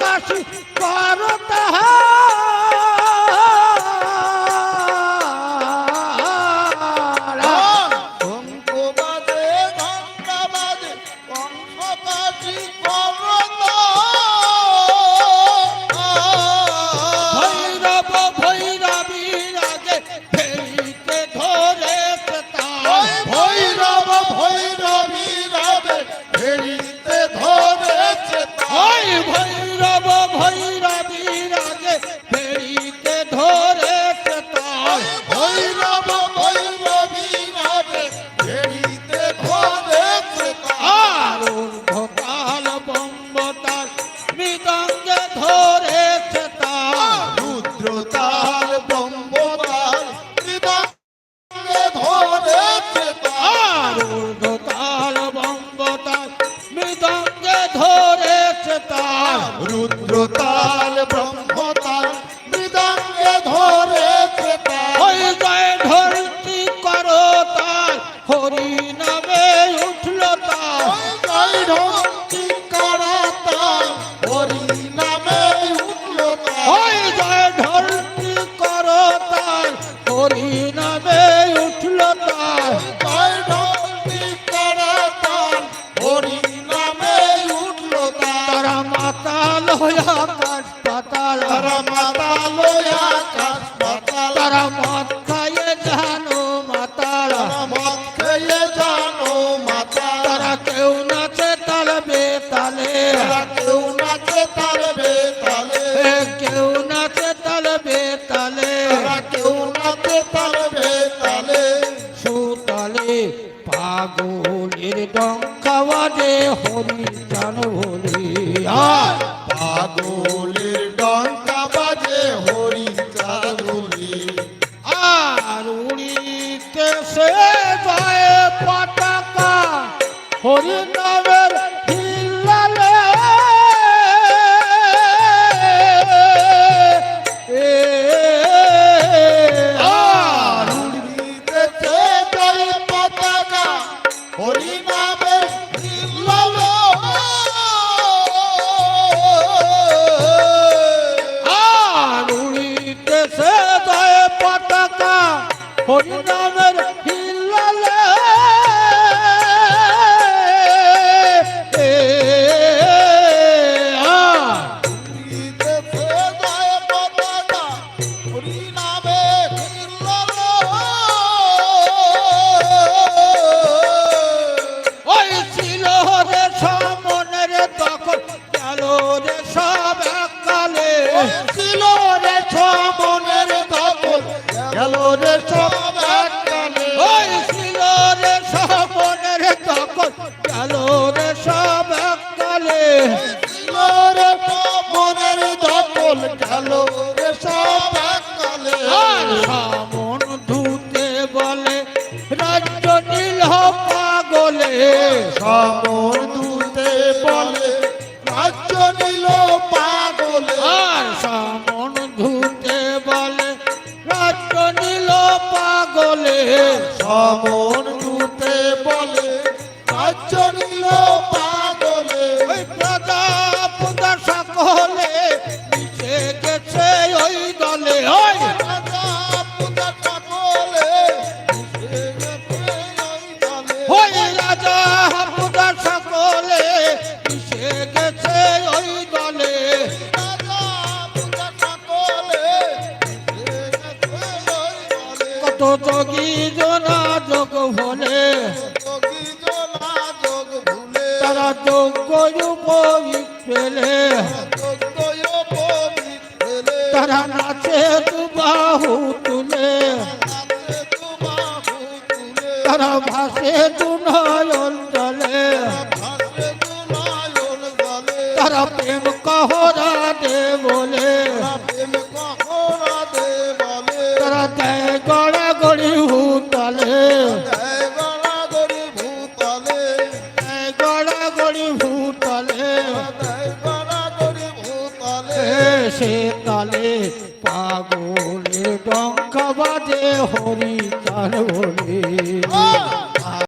কাশি কর তাহারা শঙ্খ বাজে ঘণ্টা বাজি কংস তার রুদ্রতাল ব্রহ্মতাল মৃদঙ্গে ধরে ওই জয় ধরতি করো তার হরি নামে উঠল তাল। জয় ঢঙ্কি পাগলের ডঙ্কা হরি, জান বলি পাগলের ডঙ্কা বাজে হরি চাগুলি আর উড়িতে সে যায় পতাকা, হরি নামের হিল্লালে। হরি নামের হিল্লালে। এ গেল রে সব ওই ছিল রে দখল গেল রে সব ছিল রে ছমনের দখল গেল রে সব এককালে সামন ধুতে বলে রাজ্য নীল পাগলে। দূতে বলে রাজ্য নিল পাগলে। আর সামন সমর দূতে বলে, রাজ্য নিল পাগলে। ওই প্রজা পূজা সকলে মিশে গেছে ওই দলে। ওই রাজা পূজা সকলে ওই গেছে যোগী জনা যোগ ভলে। তারা যোগ্য উপবিক পেলে। তারা নাচে দুবাহু তুলে। তুলে তারা ভাসে দুনয়ন জলে। জলে তারা প্রেম কহরা দে বলে। তারা দেয় সে তালে পাগলে ডঙ্কা বাজে হরি তার বলে